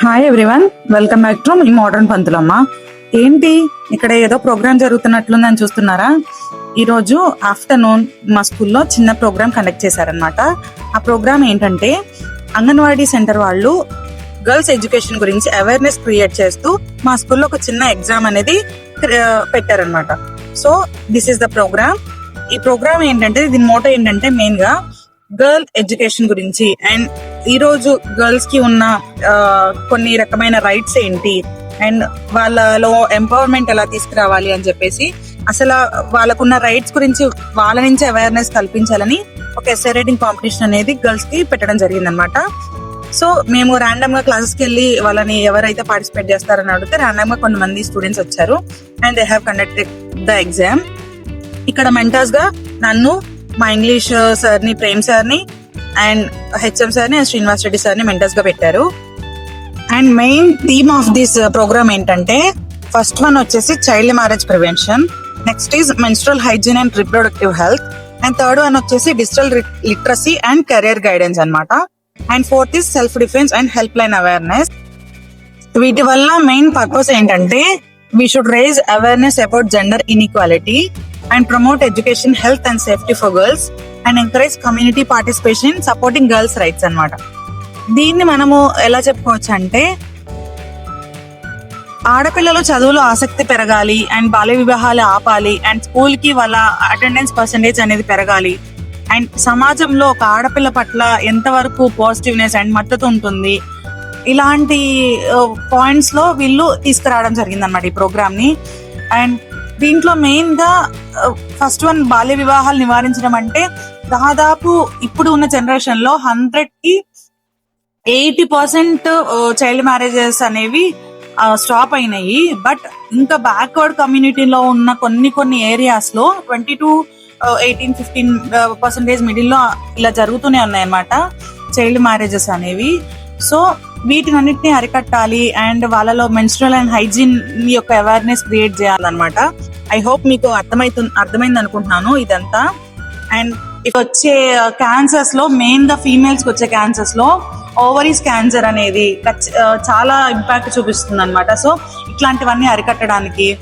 Hi everyone welcome back to me modern పంతులమ్మ ఏంటి? ఇక్కడ ఏదో ప్రోగ్రామ్ జరుగుతున్నట్లుందని చూస్తున్నారా? ఈరోజు ఆఫ్టర్నూన్ మా స్కూల్లో చిన్న ప్రోగ్రామ్ కండక్ట్ చేశారనమాట ఆ ప్రోగ్రామ్ ఏంటంటే అంగన్వాడీ సెంటర్ వాళ్ళు గర్ల్స్ ఎడ్యుకేషన్ గురించి అవేర్నెస్ క్రియేట్ చేస్తూ మా స్కూల్లో ఒక చిన్న ఎగ్జామ్ అనేది పెట్టారనమాట so this is the programme ఈ ప్రోగ్రామ్ ఏంటంటే దీని మోటో ఏంటంటే మెయిన్గా గర్ల్ ఎడ్యుకేషన్ గురించి అండ్ ఈరోజు గర్ల్స్కి గర్ల్స్కి ఉన్న కొన్ని రకమైన రైట్స్ ఏంటి? అండ్ వాళ్ళలో ఎంపవర్మెంట్ ఎలా తీసుకురావాలి అని చెప్పేసి అసలు వాళ్ళకున్న రైట్స్ గురించి వాళ్ళ నుంచి అవేర్నెస్ కల్పించాలని ఒక ఎస్ఐ రైటింగ్ కాంపిటీషన్ అనేది గర్ల్స్కి పెట్టడం జరిగిందనమాట సో మేము ర్యాండమ్గా క్లాసెస్కి వెళ్ళి వాళ్ళని ఎవరైతే పార్టిసిపేట్ చేస్తారని అడిగితే ర్యాండమ్గా కొంతమంది స్టూడెంట్స్ వచ్చారు. And they have conducted the exam ఇక్కడ మెంటర్స్గా నన్ను మా ఇంగ్లీష్ సార్ని ప్రేమ్ సార్ని అండ్ హెచ్ఎం సార్ని శ్రీనివాస్ రెడ్డి సార్ని మెంటర్స్గా పెట్టారు. And main theme of this programme ఏంటంటే ఫస్ట్ వన్ వచ్చేసి child marriage prevention next is menstrual hygiene and reproductive health and third one వచ్చేసి digital literacy and career guidance అన్నమాట. And fourth is self defence and help line awareness వీటి వల్ల main purpose ఏంటంటే we should raise awareness about gender inequality and promote education health and safety for girls and encourage community participation supporting girls rights అన్నమాట. దీన్ని మనము ఎలా చెప్పుకోవచ్చు అంటే ఆడపిల్లలు చదువులో ఆసక్తి పెరగాలి అండ్ బాల్య వివాహాలు ఆపాలి అండ్ స్కూల్కి వాళ్ళ అటెండెన్స్ పర్సంటేజ్ అనేది పెరగాలి. అండ్ సమాజంలో ఒక ఆడపిల్ల పట్ల ఎంతవరకు పాజిటివ్నెస్ అండ్ మద్దతు ఉంటుంది ఇలాంటి uh, పాయింట్స్లో వీళ్ళు తీసుకురావడం జరిగిందనమాట ఈ ప్రోగ్రామ్ని అండ్ దీంట్లో మెయిన్గా ఫస్ట్ వన్ బాల్య వివాహాలు నివారించడం అంటే దాదాపు ఇప్పుడు ఉన్న జనరేషన్లో హండ్రెడ్కి ఎయిటీ పర్సెంట్ చైల్డ్ మ్యారేజెస్ అనేవి స్టాప్ అయినాయి. బట్ ఇంకా బ్యాక్వర్డ్ కమ్యూనిటీలో ఉన్న కొన్ని కొన్ని ఏరియాస్లో twenty to eighteen fifteen percentage మిడిల్లో ఇలా జరుగుతూనే ఉన్నాయి అన్నమాట చైల్డ్ మ్యారేజెస్ అనేవి. సో వీటినన్నిటిని అరికట్టాలి అండ్ వాళ్ళలో మెన్స్ట్రల్ అండ్ హైజీన్ యొక్క అవేర్నెస్ క్రియేట్ చేయాలన్నమాట. ఐ హోప్ మీకు అర్థమైతు అర్థమైంది అనుకుంటున్నాను ఇదంతా. అండ్ ఇక వచ్చే uh, క్యాన్సర్స్లో మెయిన్గా ఫీమేల్స్ వచ్చే క్యాన్సర్స్లో ఓవరీస్ క్యాన్సర్ అనేది ఖచ్చి- uh, చాలా ఇంపాక్ట్ చూపిస్తుంది అనమాట సో ఇట్లాంటివన్నీ అరికట్టడానికి.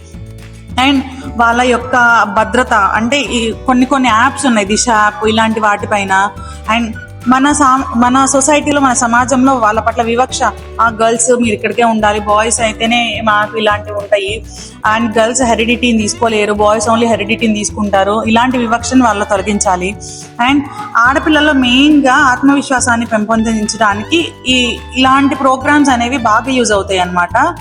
అండ్ వాళ్ళ యొక్క భద్రత అంటే ఈ కొన్ని కొన్ని యాప్స్ ఉన్నాయి దిశ యాప్ ఇలాంటి వాటిపైన అండ్ మన సా మన సొసైటీలో మన సమాజంలో వాళ్ళ పట్ల వివక్ష. ఆ గర్ల్స్ మీరు ఇక్కడికే ఉండాలి బాయ్స్ అయితేనే మాకు ఇలాంటివి ఉంటాయి. అండ్ గర్ల్స్ హెరిడిటీని తీసుకోలేరు బాయ్స్ ఓన్లీ హెరిడిటీని తీసుకుంటారు. ఇలాంటి వివక్షను వాళ్ళ తొలగించాలి. అండ్ ఆడపిల్లల్లో మెయిన్గా ఆత్మవిశ్వాసాన్ని పెంపొందించడానికి ఈ ఇలాంటి ప్రోగ్రామ్స్ అనేవి బాగా యూజ్ అవుతాయి అన్నమాట.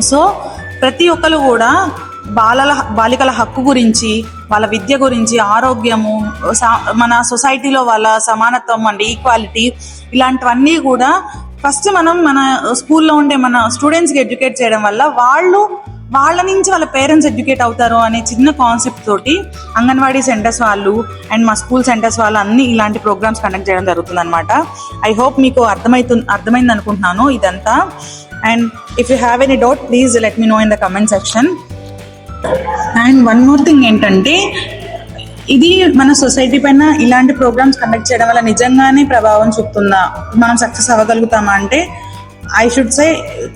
సో ప్రతి ఒక్కరు కూడా బాలల బాలికల హక్కు గురించి వాళ్ళ విద్య గురించి ఆరోగ్యము సా- మన సొసైటీలో వాళ్ళ సమానత్వం అండ్ ఈక్వాలిటీ ఇలాంటివన్నీ కూడా ఫస్ట్ మనం మన స్కూల్లో ఉండే మన స్టూడెంట్స్కి ఎడ్యుకేట్ చేయడం వల్ల వాళ్ళు వాళ్ళ నుంచి వాళ్ళ పేరెంట్స్ ఎడ్యుకేట్ అవుతారు అనే చిన్న కాన్సెప్ట్ తోటి అంగన్వాడీ సెంటర్స్ వాళ్ళు అండ్ మా స్కూల్ సెంటర్స్ వాళ్ళు అన్ని ఇలాంటి ప్రోగ్రామ్స్ కండక్ట్ చేయడం జరుగుతుంది అనమాట ఐ హోప్ మీకు అర్థమైతు అర్థమైంది అనుకుంటున్నాను ఇదంతా. And if you have any doubt please let me know in the comment section. And one more thing ఏంటంటే ఇది మన సొసైటీ పైన ఇలాంటి ప్రోగ్రామ్స్ కండక్ట్ చేయడం వల్ల నిజంగానే ప్రభావం చూపుతుందా? మనం సక్సెస్ అవ్వగలుగుతామా అంటే ఐ షుడ్ సే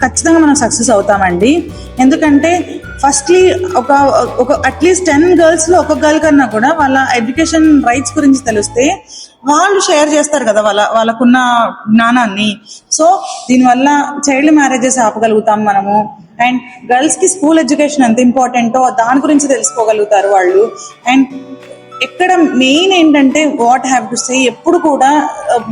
ఖచ్చితంగా మనం సక్సెస్ అవుతామండి. ఎందుకంటే ఫస్ట్లీ ఒక ఒక అట్లీస్ట్ టెన్ గర్ల్స్లో ఒక గర్ల్ కన్నా కూడా వాళ్ళ ఎడ్యుకేషన్ రైట్స్ గురించి తెలిస్తే వాళ్ళు షేర్ చేస్తారు కదా వాళ్ళ వాళ్ళకున్న జ్ఞానాన్ని. సో దీనివల్ల చైల్డ్ మ్యారేజెస్ ఆపగలుగుతాం మనము. అండ్ గర్ల్స్కి స్కూల్ ఎడ్యుకేషన్ ఎంత ఇంపార్టెంటో దాని గురించి తెలుసుకోగలుగుతారు వాళ్ళు. అండ్ ఇక్కడ మెయిన్ ఏంటంటే వాట్ హ్యావ్ టు సే ఎప్పుడు కూడా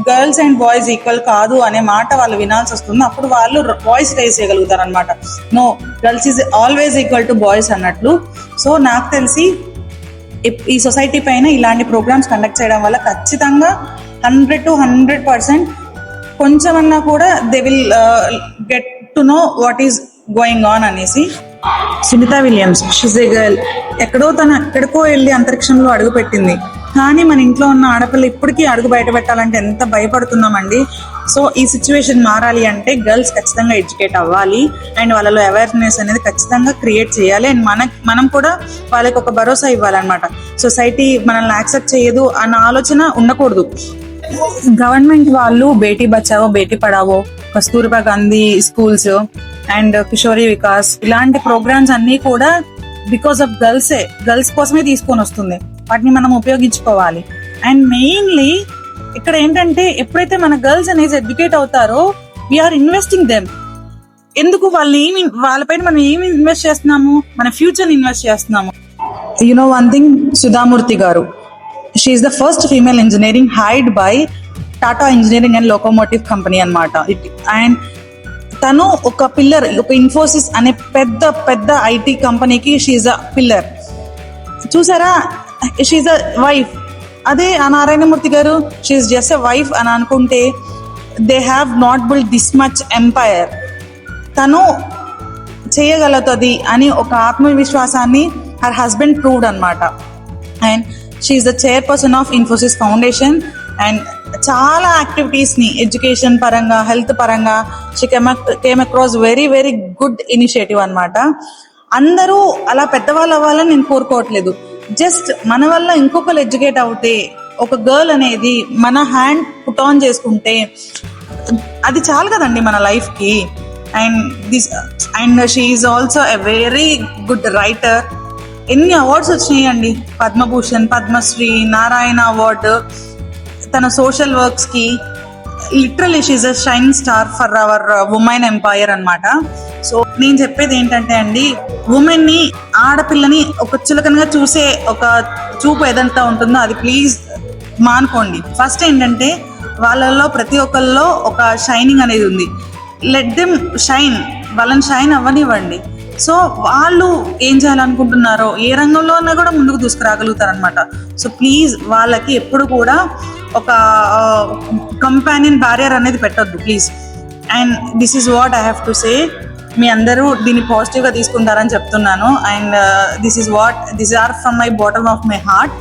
గర్ల్స్ అండ్ బాయ్స్ ఈక్వల్ కాదు అనే మాట వాళ్ళు వినాల్సి వస్తుంది. అప్పుడు వాళ్ళు వాయిస్ రైజ్ చేయగలుగుతారు అనమాట no girls is always equal to boys అన్నట్లు. సో నాకు తెలిసి ఈ సొసైటీ పైన ఇలాంటి ప్రోగ్రామ్స్ కండక్ట్ చేయడం వల్ల ఖచ్చితంగా హండ్రెడ్ టు హండ్రెడ్ పర్సెంట్ కొంచెమన్నా కూడా they will get to know what is going on అనేసి. సునీత విలియమ్స్. షిజ్ గర్ల్ ఎక్కడో తను ఎక్కడికో వెళ్ళి అంతరిక్షంలో అడుగు పెట్టింది. కానీ మన ఇంట్లో ఉన్న ఆడపిల్ల ఇప్పటికీ అడుగు బయట పెట్టాలంటే ఎంత భయపడుతున్నామండి. సో ఈ సిచ్యువేషన్ మారాలి అంటే గర్ల్స్ ఖచ్చితంగా ఎడ్యుకేట్ అవ్వాలి. అండ్ వాళ్ళలో అవేర్నెస్ అనేది ఖచ్చితంగా క్రియేట్ చేయాలి. అండ్ మన మనం కూడా వాళ్ళకి ఒక భరోసా ఇవ్వాలన్నమాట. సొసైటీ మనల్ని యాక్సెప్ట్ చేయదు అన్న ఆలోచన ఉండకూడదు. గవర్నమెంట్ వాళ్ళు బేటీ బచావో బేటీ పడావో కస్తూర్బా గాంధీ స్కూల్స్ అండ్ కిషోరి వికాస్ ఇలాంటి ప్రోగ్రామ్స్ అన్ని కూడా బికాస్ ఆఫ్ గర్ల్సే గర్ల్స్ కోసమే తీసుకొని వస్తుంది. వాటిని మనం ఉపయోగించుకోవాలి. అండ్ మెయిన్లీ ఇక్కడ ఏంటంటే ఎప్పుడైతే మన గర్ల్స్ అనేది ఎడ్యుకేట్ అవుతారో వీఆర్ ఇన్వెస్టింగ్ దెమ్ ఎందుకు వాళ్ళు ఏమి వాళ్ళపైన మనం ఏమి ఇన్వెస్ట్ చేస్తున్నాము? మన ఫ్యూచర్ ఇన్వెస్ట్ చేస్తున్నాము. You know one thing Sudha Murty గారు. She is the first female engineering hired by Tata engineering and locomotive company అనమాట అండ్ తను ఒక పిల్లర్ ఒక ఇన్ఫోసిస్ అనే పెద్ద పెద్ద ఐటీ కంపెనీకి షీఈ్ అ పిల్లర్ చూసారా? షీఈ్ అ వైఫ్ అదే ఆ నారాయణమూర్తి గారు షీఈ్ జస్ట్ అ వైఫ్ అని అనుకుంటే they have not build this much empire తను చేయగలుగుతుంది అని ఒక ఆత్మవిశ్వాసాన్ని హర్ హస్బెండ్ ప్రూవ్డ్ అనమాట and she is the chairperson of Infosys foundation and చాలా యాక్టివిటీస్ని ఎడ్యుకేషన్ పరంగా హెల్త్ పరంగా she came came across very very good initiative అనమాట అందరూ అలా పెద్దవాళ్ళు అవ్వాలని నేను కోరుకోవట్లేదు. జస్ట్ మన వల్ల ఇంకొకరు ఎడ్యుకేట్ అవుతే ఒక గర్ల్ అనేది మన హ్యాండ్ పుట్ ఆన్ చేసుకుంటే అది చాలు కదండి మన లైఫ్కి and this and she is also a very good writer ఎన్ని అవార్డ్స్ వచ్చినాయండి? పద్మభూషణ్ పద్మశ్రీ నారాయణ అవార్డు తన social వర్క్స్కి literally she's a shine star for our women empire అనమాట సో నేను చెప్పేది ఏంటంటే అండి ఉమెన్ని ఆడపిల్లని ఒక చులకనగా చూసే ఒక చూపు ఏదంతా ఉంటుందో అది ప్లీజ్ మానుకోండి. ఫస్ట్ ఏంటంటే వాళ్ళల్లో ప్రతి ఒక్కళ్ళలో ఒక షైనింగ్ అనేది ఉంది. లెట్ దెమ్ షైన్ వాళ్ళని షైన్ అవ్వనివ్వండి. సో వాళ్ళు ఏం చేయాలనుకుంటున్నారో ఏ రంగంలో ఉన్నా కూడా ముందుకు తీసుకురాగలుగుతారనమాట సో ప్లీజ్ వాళ్ళకి ఎప్పుడు కూడా ఒక కంపానియన్ బ్యారియర్ అనేది పెట్టొద్దు please and this is what I have to say మీ అందరూ దీన్ని పాజిటివ్గా తీసుకుంటారని చెప్తున్నాను. And this is what this are from my bottom of my heart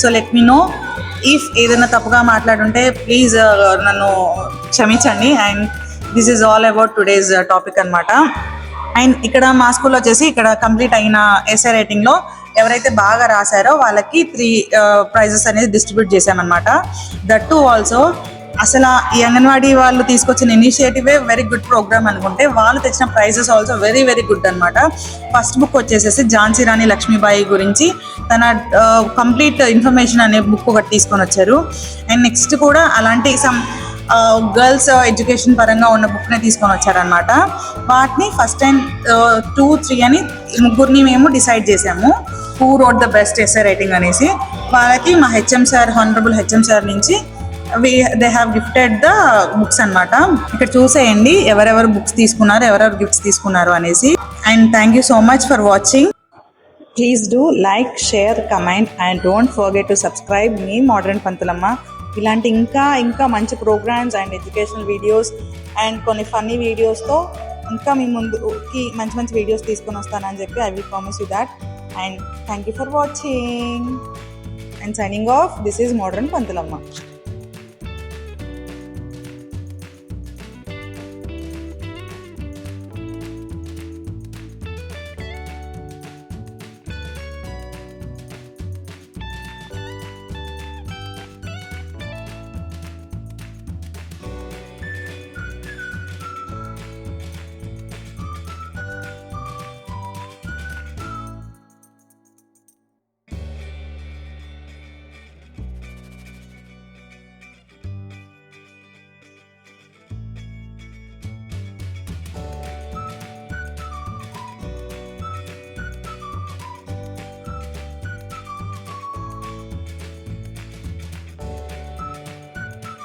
so let me know if ఏదైనా తప్పుగా మాట్లాడుంటే ప్లీజ్ uh, నన్ను క్షమించండి. And this is all about today's topic అనమాట అండ్ ఇక్కడ మా స్కూల్లో వచ్చేసి ఇక్కడ కంప్లీట్ అయిన ఎస్ఏ రైటింగ్లో ఎవరైతే బాగా రాశారో వాళ్ళకి త్రీ ప్రైజెస్ అనేది డిస్ట్రిబ్యూట్ చేశామన్నమాట. దట్ టు ఆల్సో అసలు ఈ అంగన్వాడీ వాళ్ళు తీసుకొచ్చిన ఇనిషియేటివే వెరీ గుడ్ ప్రోగ్రామ్ అనుకుంటే వాళ్ళు తెచ్చిన prizes also very very good అనమాట ఫస్ట్ బుక్ వచ్చేసేసి ఝాన్సీ రాణి లక్ష్మీబాయి గురించి తన కంప్లీట్ ఇన్ఫర్మేషన్ అనే బుక్ ఒకటి తీసుకొని వచ్చారు. అండ్ నెక్స్ట్ కూడా అలాంటి సమ్ గర్ల్స్ ఎడ్యుకేషన్ పరంగా ఉన్న బుక్ని తీసుకొని వచ్చారనమాట వాటిని ఫస్ట్ టైం టూ త్రీ అని ముగ్గురిని మేము డిసైడ్ చేసాము who wrote the best SA writing అనేసి వాళ్ళకి మా HM sir honourable HM sir నుంచి they have gifted the books అన్నమాట. ఇక్కడ చూసేయండి ఎవరెవరు బుక్స్ తీసుకున్నారు ఎవరెవరు గిఫ్ట్స్ తీసుకున్నారు అనేసి. And thank you so much for watching please do like share comment and don't forget to subscribe me modern పంతులమ్మ. ఇలాంటి ఇంకా ఇంకా మంచి programmes and educational videos and కొన్ని ఫన్నీ వీడియోస్తో ఇంకా మీ ముందుకి మంచి మంచి వీడియోస్ తీసుకొని వస్తానని చెప్పి I will promise you that and thank you for watching. And signing off this is modern pantalamma